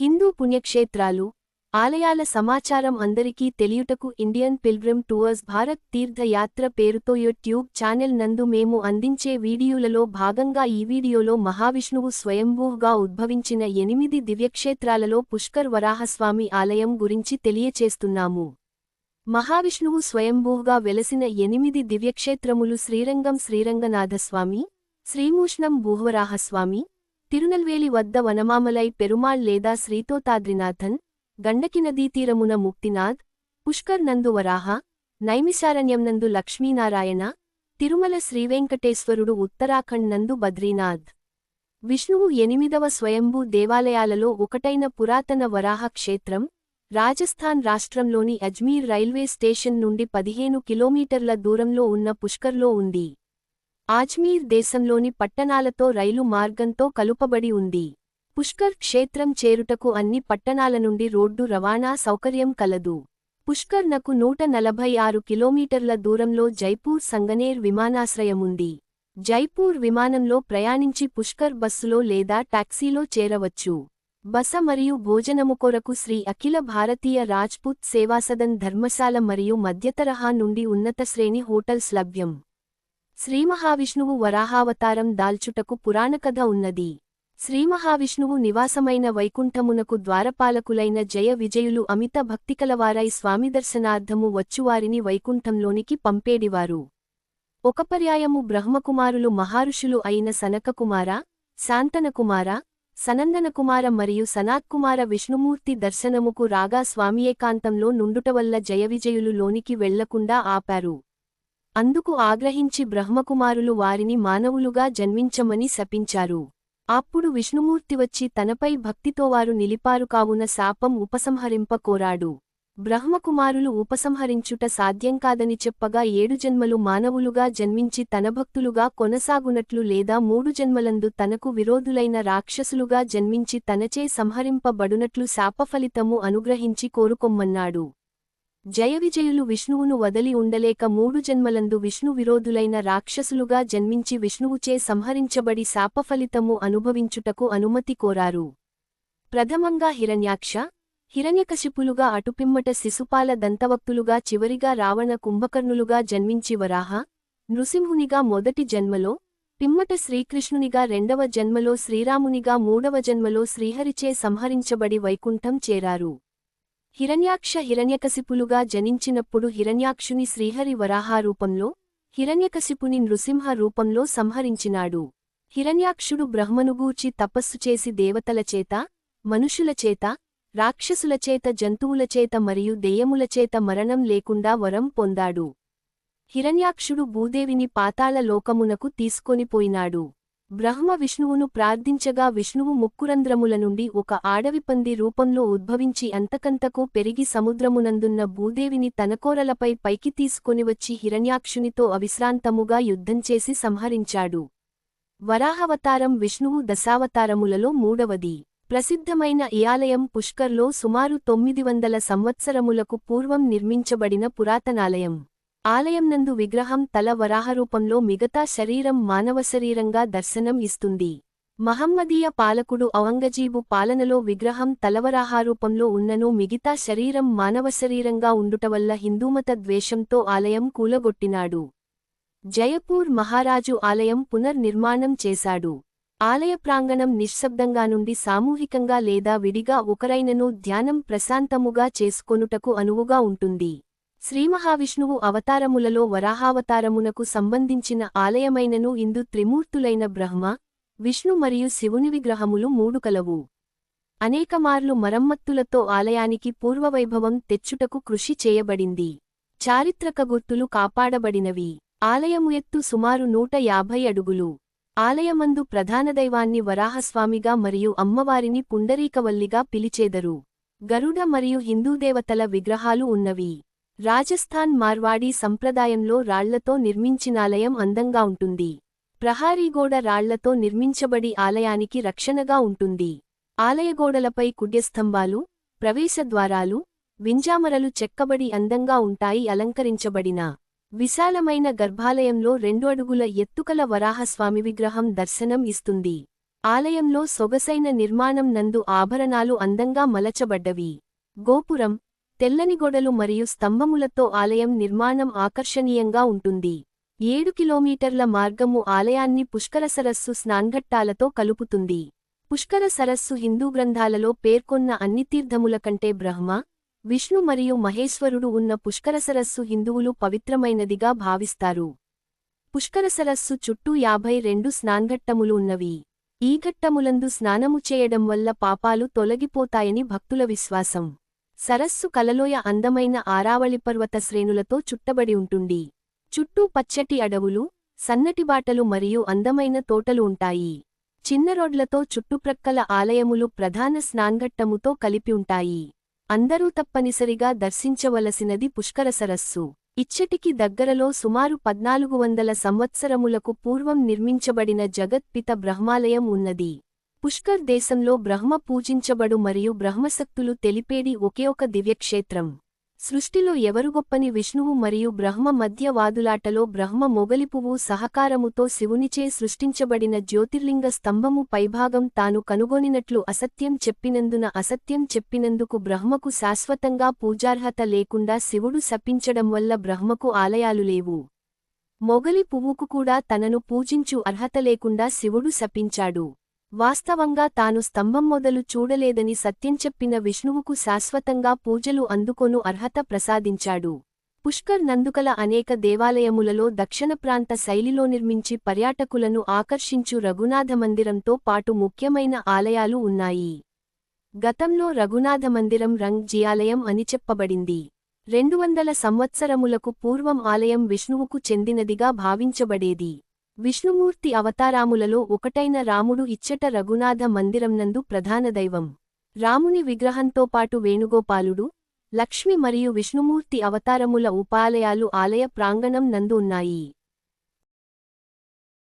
హిందూ పుణ్యక్షేత్రాలు ఆలయాల సమాచారం అందరికీ తెలియుటకు Indian pilgrim tours Bharat Tirthayatra పేరుతో యూట్యూబ్ ఛానెల్ నందు మేము అందించే వీడియోలలో భాగంగా ఈ వీడియోలో మహావిష్ణువు స్వయంభూగా ఉద్భవించిన ఎనిమిది దివ్యక్షేత్రాలలో పుష్కర్ వరాహస్వామి ఆలయం గురించి తెలియచేస్తున్నాము. మహావిష్ణువు స్వయంభూగా వెలసిన ఎనిమిది దివ్యక్షేత్రములు శ్రీరంగం శ్రీరంగనాథస్వామి శ్రీమూష్ణం భూవరాహస్వామి తిరునల్వేలి వద్ద వనమామలై పెరుమాళ్ లేదా శ్రీతోతాద్రినాథన్ గండకి నదీతీరమున ముక్తినాథ్ పుష్కర్ నందు వరాహ నైమిశారణ్యంనందు లక్ష్మీనారాయణ తిరుమల శ్రీవెంకటేశ్వరుడు ఉత్తరాఖండ్ నందు బద్రీనాథ్. విష్ణువు ఎనిమిదవ స్వయంభూ దేవాలయాలలో ఒకటైన పురాతన వరాహ క్షేత్రం రాజస్థాన్ రాష్ట్రంలోని అజ్మీర్ రైల్వే స్టేషన్ నుండి పదిహేను కిలోమీటర్ల దూరంలో ఉన్న పుష్కర్లో ఉంది. ఆజ్మీర్ దేశంలోని పట్టణాలతో రైలు మార్గంతో కలుపబడి ఉంది. పుష్కర్ క్షేత్రం చేరుటకు అన్ని పట్టణాల నుండి రోడ్డు రవాణా సౌకర్యం కలదు. పుష్కర్ నకు నూట నలభై ఆరు కిలోమీటర్ల దూరంలో జైపూర్ సంగనేర్ విమానాశ్రయముంది జైపూర్ విమానంలో ప్రయాణించి పుష్కర్ బస్సులో లేదా టాక్సీలో చేరవచ్చు. బస మరియు భోజనము కొరకు శ్రీ అఖిల భారతీయ రాజ్పుత్ సేవాసదన్ ధర్మశాల మరియు మధ్యతరహా నుండి ఉన్నత శ్రేణి హోటల్స్ లభ్యం. శ్రీమహావిష్ణువు వరాహావతారం దాల్చుటకు పురాణకథ ఉన్నది. శ్రీమహావిష్ణువు నివాసమైన వైకుంఠమునకు ద్వారపాలకులైన జయ విజయులు అమిత భక్తికలవారై స్వామిదర్శనార్థము వచ్చువారిని వైకుంఠంలోనికి పంపేడివారు. ఒక పర్యాయము బ్రహ్మకుమారులు మహారుషులు అయిన సనకకుమార శాంతనకుమార సనందనకుమార మరియు సనాత్కుమార విష్ణుమూర్తి దర్శనముకు రాగా స్వామియేకాంతంలో నుండుటవల్ల జయవిజయులు లోనికి వెళ్ళకుండా ఆపారు. అందుకు ఆగ్రహించి బ్రహ్మకుమారులు వారిని మానవులుగా జన్మించమని శపించారు. అప్పుడు విష్ణుమూర్తి వచ్చి తనపై భక్తితో వారు నిలిపారు కావున శాపం ఉపసంహరింప కోరాడు. బ్రహ్మకుమారులు ఉపసంహరించుట సాధ్యం కాదని చెప్పగా ఏడు జన్మలు మానవులుగా జన్మించి తన భక్తులుగా కొనసాగునట్లు లేదా మూడు జన్మలందు తనకు విరోధులైన రాక్షసులుగా జన్మించి తనచే సంహరింపబడునట్లు శాపఫలితము అనుగ్రహించి కోరుకొమ్మన్నాడు. జయవిజయులు విష్ణువును వదలి ఉండలేక మూడు జన్మలందు విష్ణు విరోధులైన రాక్షసులుగా జన్మించి విష్ణువుచే సంహరించబడి శాపఫలితము అనుభవించుటకు అనుమతి కోరారు. ప్రథమంగా హిరణ్యాక్ష హిరణ్యకశిపులుగా అటుపిమ్మట శిశుపాల దంతవక్తులుగా చివరిగా రావణ కుంభకర్ణులుగా జన్మించి వరాహ నృసింహునిగా మొదటి జన్మలో పిమ్మట శ్రీకృష్ణునిగా రెండవ జన్మలో శ్రీరామునిగా మూడవ జన్మలో శ్రీహరిచే సంహరించబడి వైకుంఠం చేరారు. హిరణ్యాక్ష హిరణ్యకశిపులుగా జనించినప్పుడు హిరణ్యాక్షుని శ్రీహరి వరాహారూపంలో హిరణ్యకశిపుని నృసింహ రూపంలో సంహరించినాడు. హిరణ్యాక్షుడు బ్రహ్మనుగూర్చి తపస్సు చేసి దేవతలచేత మనుషులచేత రాక్షసులచేత జంతువులచేత మరియు దెయ్యములచేత మరణం లేకుండా వరం పొందాడు. హిరణ్యాక్షుడు భూదేవిని పాతాళ లోకమునకు తీసుకొనిపోయినాడు బ్రహ్మ విష్ణువును ప్రార్థించగా విష్ణువు ముక్కురంధ్రముల నుండి ఒక ఆడవిపంది రూపంలో ఉద్భవించి అంతకంతకు పెరిగి సముద్రమునందున్న భూదేవిని తనకోరలపై పైకి తీసుకొనివచ్చి హిరణ్యాక్షునితో అవిశ్రాంతముగా యుద్ధంచేసి సంహరించాడు. వరాహవతారం విష్ణువు దశావతారములలో మూడవది. ప్రసిద్ధమైన ఈ ఆలయం పుష్కర్లో సుమారు తొమ్మిది వందల సంవత్సరములకు పూర్వం నిర్మించబడిన పురాతనాలయం. ఆలయంనందు విగ్రహం తల వరాహరూపంలో మిగతా శరీరం మానవ శరీరంగా దర్శనం ఇస్తుంది. మహమ్మదీయ పాలకుడు ఔంగజీబు పాలనలో విగ్రహం తలవరాహారూపంలో ఉన్ననూ మిగతా శరీరం మానవ శరీరంగా ఉండుటవల్ల హిందూమత ద్వేషంతో ఆలయం కూలగొట్టినాడు. జయపూర్ మహారాజు ఆలయం పునర్నిర్మాణం చేశాడు. ఆలయ ప్రాంగణం నిశ్శబ్దంగా నుండి సామూహికంగా లేదా విడిగా ఒకరైనను ధ్యానం ప్రశాంతముగా చేసుకొనుటకు అనువుగా ఉంటుంది. శ్రీమహావిష్ణువు అవతారములలో వరాహావతారమునకు సంబంధించిన ఆలయమైనను ఇందు త్రిమూర్తులైన బ్రహ్మ విష్ణు మరియు శివుని విగ్రహములు మూడు కలవు. అనేకమార్లు మరమ్మత్తులతో ఆలయానికి పూర్వవైభవం తెచ్చుటకు కృషి చేయబడింది. చారిత్రక గుర్తులు కాపాడబడినవి. ఆలయము ఎత్తు సుమారు నూట యాభై అడుగులు. ఆలయమందు ప్రధానదైవాన్ని వరాహస్వామిగా మరియు అమ్మవారిని పుండరీకవల్లిగా పిలిచేదరు. గరుడ మరియు హిందూదేవతల విగ్రహాలు ఉన్నవి. రాజస్థాన్ మార్వాడీ సంప్రదాయంలో రాళ్ళతో నిర్మించినాలయం అందంగా ఉంటుంది. ప్రహారీగోడ రాళ్ళతో నిర్మించబడి ఆలయానికి రక్షణగా ఉంటుంది. ఆలయగోడలపై కుడ్యస్తంభాలు ప్రవేశద్వారాలు వింజామరలు చెక్కబడి అందంగా ఉంటాయి అలంకరించబడిన. విశాలమైన గర్భాలయంలో రెండు అడుగుల ఎత్తుకల వరాహస్వామి విగ్రహం దర్శనం ఇస్తుంది. ఆలయంలో సొగసైన నిర్మాణం నందు ఆభరణాలు అందంగా మలచబడ్డవి. గోపురం తెల్లని గొడలు మరియు స్తంభములతో ఆలయం నిర్మాణం ఆకర్షణీయంగా ఉంటుంది. ఏడు కిలోమీటర్ల మార్గము ఆలయాన్ని పుష్కర సరస్సు స్నాన్ఘట్టాలతో కలుపుతుంది. పుష్కర సరస్సు హిందూ గ్రంథాలలో పేర్కొన్న అన్ని తీర్థముల కంటే బ్రహ్మ విష్ణు మరియు మహేశ్వరుడు ఉన్న పుష్కర సరస్సు హిందువులు పవిత్రమైనదిగా భావిస్తారు. పుష్కర సరస్సు చుట్టూ యాభై రెండు స్నాన్ఘట్టములు ఉన్నవి. ఈ ఘట్టములందు స్నానము చేయడం వల్ల పాపాలు తొలగిపోతాయని భక్తుల విశ్వాసం. సరస్సు కలలోయ అందమైన ఆరావళి పర్వత శ్రేణులతో చుట్టబడి ఉంటుంది చుట్టూ పచ్చటి అడవులు సన్నటి బాటలు మరియు అందమైన తోటలు ఉంటాయి. చిన్న రోడ్లతో చుట్టుప్రక్కల ఆలయములు ప్రధాన స్నాన్ఘట్టముతో కలిపి ఉంటాయి. అందరూ తప్పనిసరిగా దర్శించవలసినది పుష్కర సరస్సు. ఇచ్చటికి దగ్గరలో సుమారు పద్నాలుగు వందల సంవత్సరములకు పూర్వం నిర్మించబడిన జగత్పిత బ్రహ్మాలయం ఉన్నది. పుష్కర్ దేశంలో బ్రహ్మ పూజించబడు మరియు బ్రహ్మశక్తులు తెలిపేది ఒకే ఒక దివ్యక్షేత్రం. సృష్టిలో ఎవరు గొప్పని విష్ణువు మరియు బ్రహ్మ మధ్య వాదులాటలో బ్రహ్మ మొగలిపువు సహకారముతో శివునిచే సృష్టించబడిన జ్యోతిర్లింగ స్తంభము పైభాగం తాను కనుగొనినట్లు అసత్యం చెప్పినందున అసత్యం చెప్పినందుకు బ్రహ్మకు శాశ్వతంగా పూజార్హత లేకుండా శివుడు శపించడం వల్ల బ్రహ్మకు ఆలయాలు లేవు. మొగలి పువ్వుకు కూడా తనను పూజించు అర్హత లేకుండా శివుడు శపించాడు. వాస్తవంగా తాను స్తంభం మొదలు చూడలేదని సత్యం చెప్పిన విష్ణువుకు శాశ్వతంగా పూజలు అందుకొను అర్హత ప్రసాదించాడు. పుష్కర్ నందుకల అనేక దేవాలయములలో దక్షిణ ప్రాంత శైలిలో నిర్మించి పర్యాటకులను ఆకర్షించు రఘునాథ మందిరంతో పాటు ముఖ్యమైన ఆలయాలు ఉన్నాయి. గతంలో రఘునాథ మందిరం రంగ్ జియాలయం అని చెప్పబడింది. రెండు వందల సంవత్సరములకు పూర్వం ఆలయం విష్ణువుకు చెందినదిగా భావించబడేది. విష్ణుమూర్తి అవతారాములలో ఒకటైన రాముడు ఇచ్చట రఘునాథ మందిరంనందు ప్రధాన దైవం. రాముని విగ్రహంతో పాటు వేణుగోపాలుడు లక్ష్మి మరియు విష్ణుమూర్తి అవతారముల ఉపాలయాలు ఆలయ ప్రాంగణం నందు ఉన్నాయి.